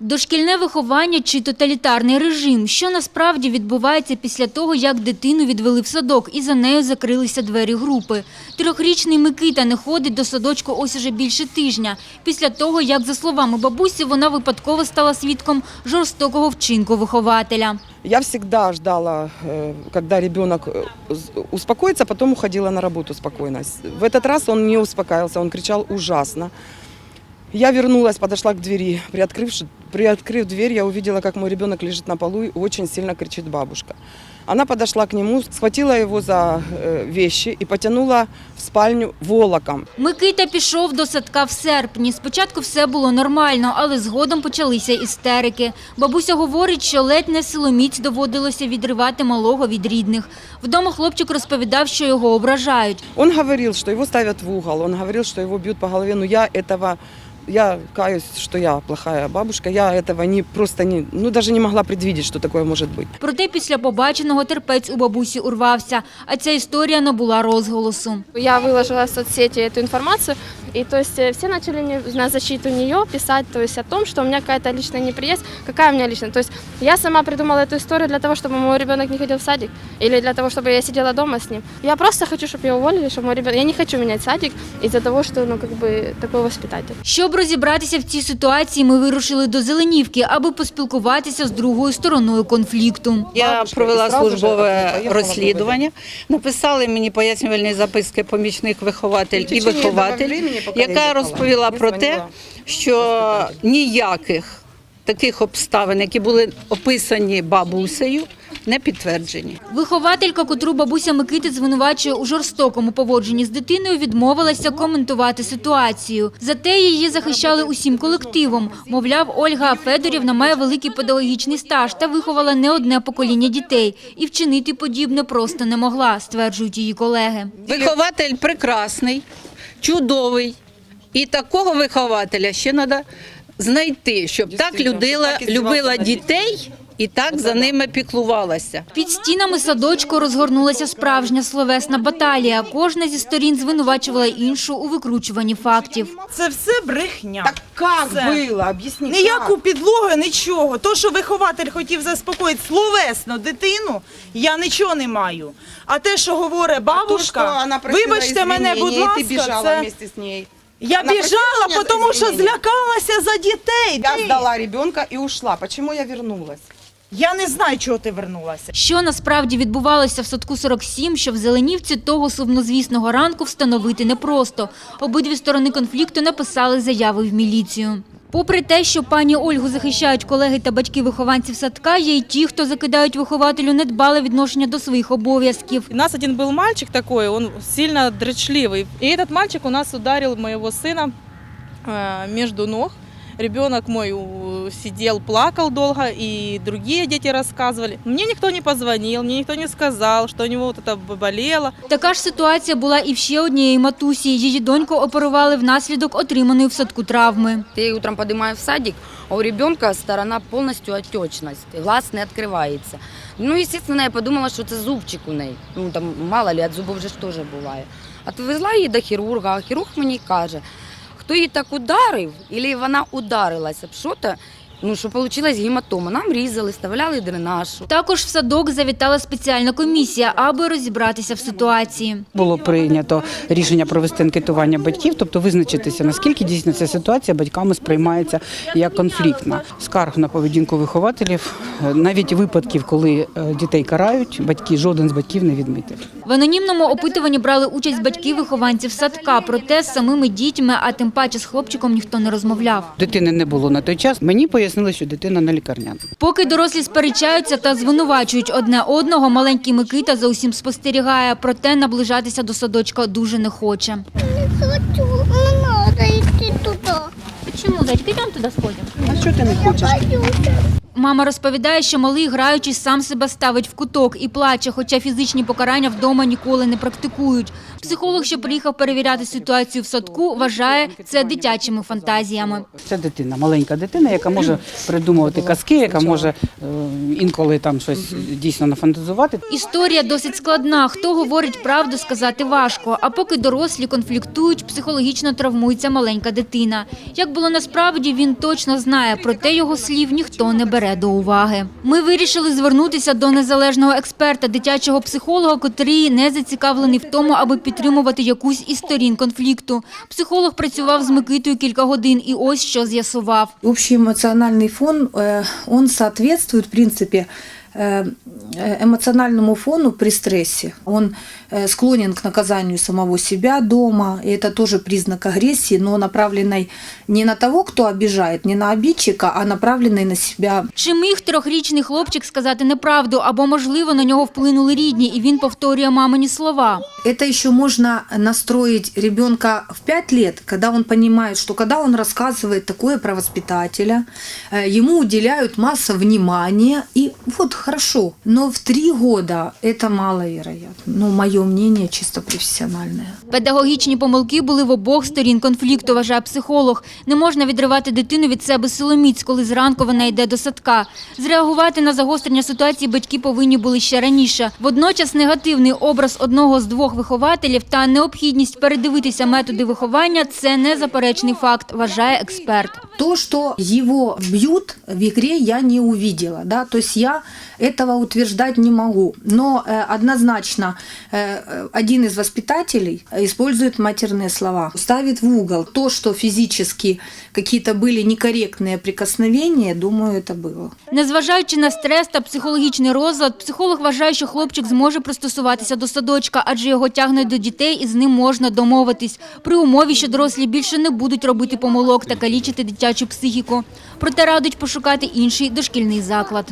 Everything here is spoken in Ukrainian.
Дошкільне виховання чи тоталітарний режим, що насправді відбувається після того, як дитину відвели в садок і за нею закрилися двері групи. Трьохрічний Микита не ходить до садочку ось уже більше тижня. Після того, як, за словами бабусі, вона випадково стала свідком жорстокого вчинку вихователя. Я всегда ждала, э, когда ребенок э, с- успокоится, потом уходила на работу спокойно. С- В этот раз он не успокаивался, он кричал ужасно. Я вернулась, подошла к двери. Приоткрывши, приоткрыв дверь, я увидела, как мой ребенок лежит на полу и очень сильно кричит бабушка. Она подошла к нему, схватила его за э, вещи и потянула в спальню волоком. Микита пішов до садка в серпні. Спочатку все було нормально, але згодом почалися істерики. Бабуся говорить, що ледь не силоміць доводилося відривати малого від рідних. Вдома хлопчик розповідав, що його ображають. Он говорил, что его ставят в угол, он говорил, что его бьют по голове, но я этого, я каюсь, что я плохая бабушка, я этого не, просто не, ну даже не могла предвидеть, что такое может быть. Проте після побаченого терпець у бабусі урвався, а ця історія набула розголосу. Я выложила в соцсети эту информацию, и то есть э, все начали мне на защиту нее писать, то есть о том, что у меня какая-то личная неприязнь. Какая у меня личная? То есть я сама придумала эту историю для того, чтобы мой ребенок не ходил в садик, или для того, чтобы я сидела дома с ним. Я просто хочу, чтобы его уволили, чтобы мой ребенок... Я не хочу менять садик из-за того, что, ну, как бы, такой воспитатель. Щоб розібратися в цій ситуації, ми вирушили до Зеленівки, аби поспілкуватися з другою стороною конфлікту. Я провела службове розслідування. Написали мені пояснювальні записки помічник вихователь і вихователь, яка розповіла про те, що ніяких таких обставин, які були описані бабусею, не підтверджені. Вихователька, котру бабуся Микити звинувачує у жорстокому поводженні з дитиною, відмовилася коментувати ситуацію. Зате її захищали усім колективом. Мовляв, Ольга Федорівна має великий педагогічний стаж та виховала не одне покоління дітей. І вчинити подібне просто не могла, стверджують її колеги. Вихователь прекрасний, чудовий. І такого вихователя ще треба знайти, щоб так людила, так любила дітей і так за ними піклувалася. Під стінами садочку розгорнулася справжня словесна баталія. Кожна зі сторін звинувачувала іншу у викручуванні фактів. Це все брехня. Так как Це- было? Объясни, Ніяку как? підлогу, нічого. То, що вихователь хотів заспокоїти словесно дитину, я нічого не маю. А те, що говорить То, что бабушка, она просила вибачте мене, будь извинения, и ласка, ты бежала це... вместе с ней. я Вона біжала, просила тому що извинения? злякалася за дітей. Я Ти- сдала ребенка и ушла. Почему я вернулась? Я не знаю, чого ти вернулася. Що насправді відбувалося в садку 47, що в Зеленівці того сумнозвісного ранку встановити непросто. Обидві сторони конфлікту написали заяви в міліцію. Попри те, що пані Ольгу захищають колеги та батьки вихованців садка, є й ті, хто закидають вихователю недбале відношення до своїх обов'язків. У нас один был мальчик такой, он сильно дрочливый. И этот мальчик у нас ударил моего сына э, между ног. Ребенок мой у, сидел, плакал долго, и другие дети рассказывали. Мне никто не позвонил, мне никто не сказал, что у него вот это болело. Така ж ситуація була і в ще однієї матусі. Її доньку оперували внаслідок отриманої в садку травми. Ты утром поднимаешь в садик, а у ребенка сторона полностью отечность, глаз не открывается. Ну, естественно, я подумала, що це зубчик у неї. Ну, там, мало ли, від зубів вже ж теж буває. Отвезла її до хірурга, а хірург мені каже, хто її так ударив, або вона ударилася, б що-то, ну, що вийшла гематома. Нам різали, вставляли дренаж. Також в садок завітала спеціальна комісія, аби розібратися в ситуації. Було прийнято рішення провести анкетування батьків, тобто визначитися, наскільки дійсно ця ситуація батьками сприймається як конфліктна. Скарг на поведінку вихователів, навіть випадків, коли е, дітей карають, батьки жоден з батьків не відмітив. В анонімному опитуванні брали участь батьки вихованців садка, проте з самими дітьми, а тим паче з хлопчиком ніхто не розмовляв. Дитини не було на той час. Мені пояснили, що дитина на лікарняному. Поки дорослі сперечаються та звинувачують одне одного, маленький Микита за усім спостерігає, проте наближатися до садочка дуже не хоче. хочу, не. Чому, Зайчка, йдемо туди сходимо? А что ты не хочешь? Мама розповідає, що малий, граючись, сам себе ставить в куток і плаче, хоча фізичні покарання вдома ніколи не практикують. Психолог, що приїхав перевіряти ситуацію в садку, вважає це дитячими фантазіями. Це дитина, маленька дитина, яка може придумувати казки, яка може е, інколи там щось дійсно нафантазувати. Історія досить складна. Хто говорить правду, сказати важко. А поки дорослі конфліктують, психологічно травмується маленька дитина. Як було насправді, він точно знає, проте його слів ніхто не бере до уваги. Ми вирішили звернутися до незалежного експерта, дитячого психолога, котрий не зацікавлений в тому, аби підтримувати якусь із сторін конфлікту. Психолог працював з Микитою кілька годин, і ось що з'ясував. Общий эмоциональный фон, э, он соответствует, в принципе, э, э, эмоциональному фону при стрессе. Он э, склонен к наказанию самого себя дома, и это тоже признак агрессии, но направленной не на того, кто обижает, не на обидчика, а направленной на себя Чи міг трьохрічний хлопчик сказати неправду, або, можливо, на нього вплинули рідні, і він повторює мамині слова. Это еще можно настроить ребенка в 5 лет, когда он понимает, что когда он рассказывает такое про воспитателя, э, ему уделяют масса внимания, и вот хорошо. Но в 3 года это маловероятно. Ну, мое мнение чисто профессиональное. Педагогічні помилки були в обох сторін конфлікту, вважає психолог. Не можна відривати дитину від себе силоміць, коли зранку вона йде до садка. Зреагувати на загострення ситуації батьки повинні були ще раніше. Водночас негативний образ одного з двох вихователів та необхідність передивитися методи виховання – це незаперечний факт, вважає експерт. То, что его бьют в игре, я не увидела. Да? То есть я этого утверждать не могу. Но э, однозначно э, э, один из воспитателей использует матерные слова, ставит в угол то, что физически какие-то были некорректные прикосновения, думаю, это было. Незважаючи на стрес та психологічний розлад, психолог вважає, що хлопчик зможе пристосуватися до садочка, адже його тягнуть до дітей і з ним можна домовитись. При умові, що дорослі більше не будуть робити помилок та калічити дитячу психіку. Проте радить пошукати інший дошкільний заклад.